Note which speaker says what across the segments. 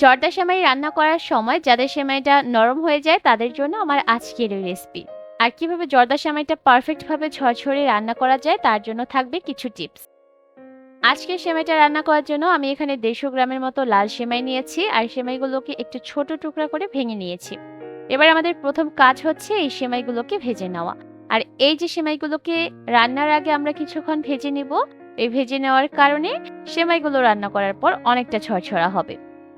Speaker 1: জর্দা সেমাই রান্না করার সময় যাদের সেমাইটা নরম হয়ে যায়, তাদের জন্য আমার আজকের এই রেসিপি আর কীভাবে জর্দা সেমাইটা পারফেক্টভাবে ঝরঝরে রান্না করা যায়, তার জন্য থাকবে কিছু টিপস আজকে সেমাইটা রান্না করার জন্য আমি এখানে দেড়শো গ্রামের মতো লাল সেমাই নিয়েছি, আর সেমাইগুলোকে একটু ছোট টুকরা করে ভেঙে নিয়েছি। এবার আমাদের প্রথম কাজ হচ্ছে এই সেমাইগুলোকে ভেজে নেওয়া। আর এই যে সেমাইগুলোকে রান্নার আগে আমরা কিছুক্ষণ ভেজে নিব, এই ভেজে নেওয়ার কারণে সেমাইগুলো রান্না করার পর অনেকটা ছড়ছড়া হবে।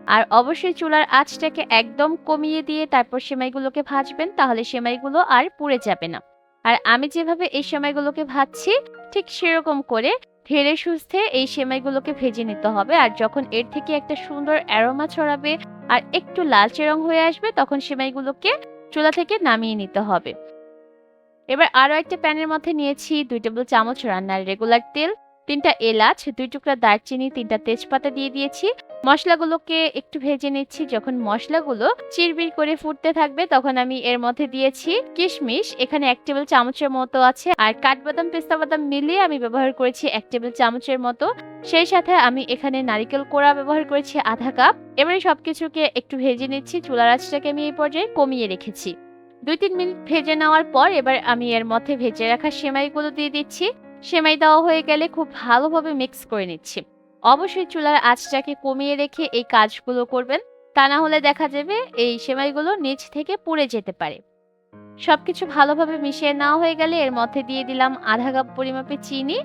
Speaker 1: আর অবশ্যই চুলার আঁচটাকে একদম কমিয়ে দিয়ে তারপর সেমাইগুলোকে ভাজবেন, তাহলে সেমাইগুলো আর পুড়ে যাবে না। আর আমি যেভাবে এই সেমাইগুলোকে ভাজছি, ঠিক সেরকম করে ধীরে সুস্থে এই সেমাইগুলোকে ভেজে নিতে হবে। আর যখন এর থেকে একটা সুন্দর অ্যারোমা ছড়াবে আর একটু লালচে রং হয়ে আসবে, তখন সেমাইগুলোকে চুলা থেকে নামিয়ে নিতে হবে। এবার আরও একটা প্যানের মধ্যে নিয়েছি দুই টেবিল চামচ রান্নার রেগুলার তেল, তিনটা এলাচ, দুই টুকরা দারচিনি, তিনটা তেজপাতা দিয়ে দিয়েছি। মশলাগুলোকে একটু ভেজে নিচ্ছি। যখন মশলাগুলো চিরবির করে ফুটতে থাকবে, তখন আমি এর মধ্যে দিয়েছি কিশমিশ। এখানে এক টেবিল চামচের মতো আছে। আর কাঠবাদাম, পেস্তা বাদাম মিলিয়ে আমি ব্যবহার করেছি এক টেবিল চামচের মতো। সেই সাথে আমি এখানে নারিকেল কোড়া ব্যবহার করেছি আধা কাপ। এবারে সবকিছুকে একটু ভেজে নিচ্ছি। চুলার আঁচটাকে আমি এই পর্যায়ে কমিয়ে রেখেছি। দুই তিন মিনিট ভেজে নেওয়ার পর এবার আমি এর মধ্যে ভেজে রাখা সেমাইগুলো দিয়ে দিচ্ছি। সেমাই দেওয়া হয়ে গেলে খুব ভালোভাবে মিক্স করে নিচ্ছি। অবশ্যই চুলার আঁচটাকে কমিয়ে রেখে এই কাজগুলো করবেন। তা না হলে দেখা যাবে এই সেমাইগুলো নিচ থেকে পুড়ে যেতে পারে। সবকিছু ভালোভাবে মিশিয়ে নেওয়া হয়ে গেলে এর মধ্যে দিয়ে দিলাম আধা কাপ পরিমাপে চিনি।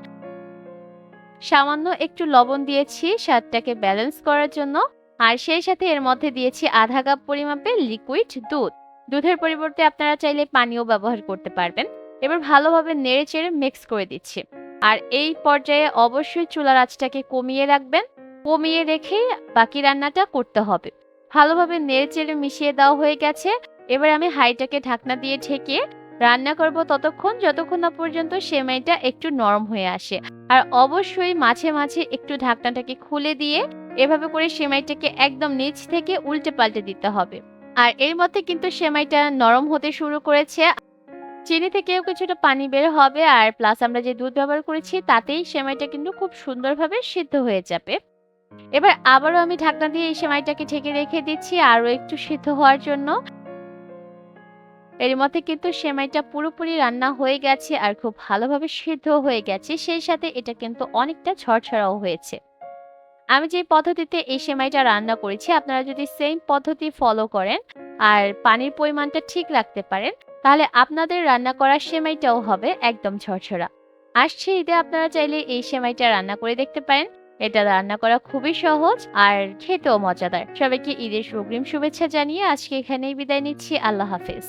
Speaker 1: সামান্য একটু লবণ দিয়েছি স্বাদটাকে ব্যালেন্স করার জন্য। আর সেই সাথে এর মধ্যে দিয়েছি আধা কাপ পরিমাপে লিকুইড দুধ। দুধের পরিবর্তে আপনারা চাইলে পানিও ব্যবহার করতে পারবেন। এবার ভালোভাবে নেড়ে চেড়ে মিক্স করে দিচ্ছি। আর এই পর্যায়ে অবশ্যই চুলার আঁচটাকে কমিয়ে রাখবেন। কমিয়ে রেখে বাকি রান্নাটা করতে হবে। ভালোভাবে নেড়ে চেড়ে মিশিয়ে দেওয়া হয়ে গেছে। এবার আমি হাইটাকে ঢাকনা দিয়ে ঢেকে রান্না করব ততক্ষণ, যতক্ষণ না পর্যন্ত সেমাইটা একটু নরম হয়ে আসে। আর অবশ্যই মাঝে মাঝে একটু ঢাকনাটাকে খুলে দিয়ে এভাবে করে সেমাইটাকে একদম নিচ থেকে উল্টে পাল্টে দিতে হবে। আর এর মধ্যে কিন্তু সেমাইটা নরম হতে শুরু করেছে। চিনি থেকেও কিছুটা পানি বের হবে আর প্লাস আমরা যে দুধ ব্যবহার করেছি তাতেই সেমাইটা কিন্তু খুব সুন্দরভাবে সিদ্ধ হয়ে যাবে। এবার আবারও আমি ঢাকনা দিয়ে এই সেমাইটাকে ঢেকে রেখে দিচ্ছি আরও একটু সিদ্ধ হওয়ার জন্য। এর মধ্যে কিন্তু সেমাইটা পুরোপুরি রান্না হয়ে গেছে আর খুব ভালোভাবে সিদ্ধ হয়ে গেছে, সেই সাথে এটা কিন্তু অনেকটা ঝরঝরাও হয়েছে। আমি যে পদ্ধতিতে এই সেমাইটা রান্না করেছি, আপনারা যদি সেম পদ্ধতি ফলো করেন আর পানির পরিমাণটা ঠিক রাখতে পারেন তাহলে আপনাদের রান্না করার সেমাইটাও হবে একদম ঝরঝরা। আসছে ঈদে আপনারা চাইলে এই সেমাইটা রান্না করে দেখতে পারেন। এটা রান্না করা খুবই সহজ আর খেতেও মজাদার। সবাইকে ঈদের সুগ্রিম শুভেচ্ছা জানিয়ে আজকে এখানেই বিদায় নিচ্ছি। আল্লাহ হাফেজ।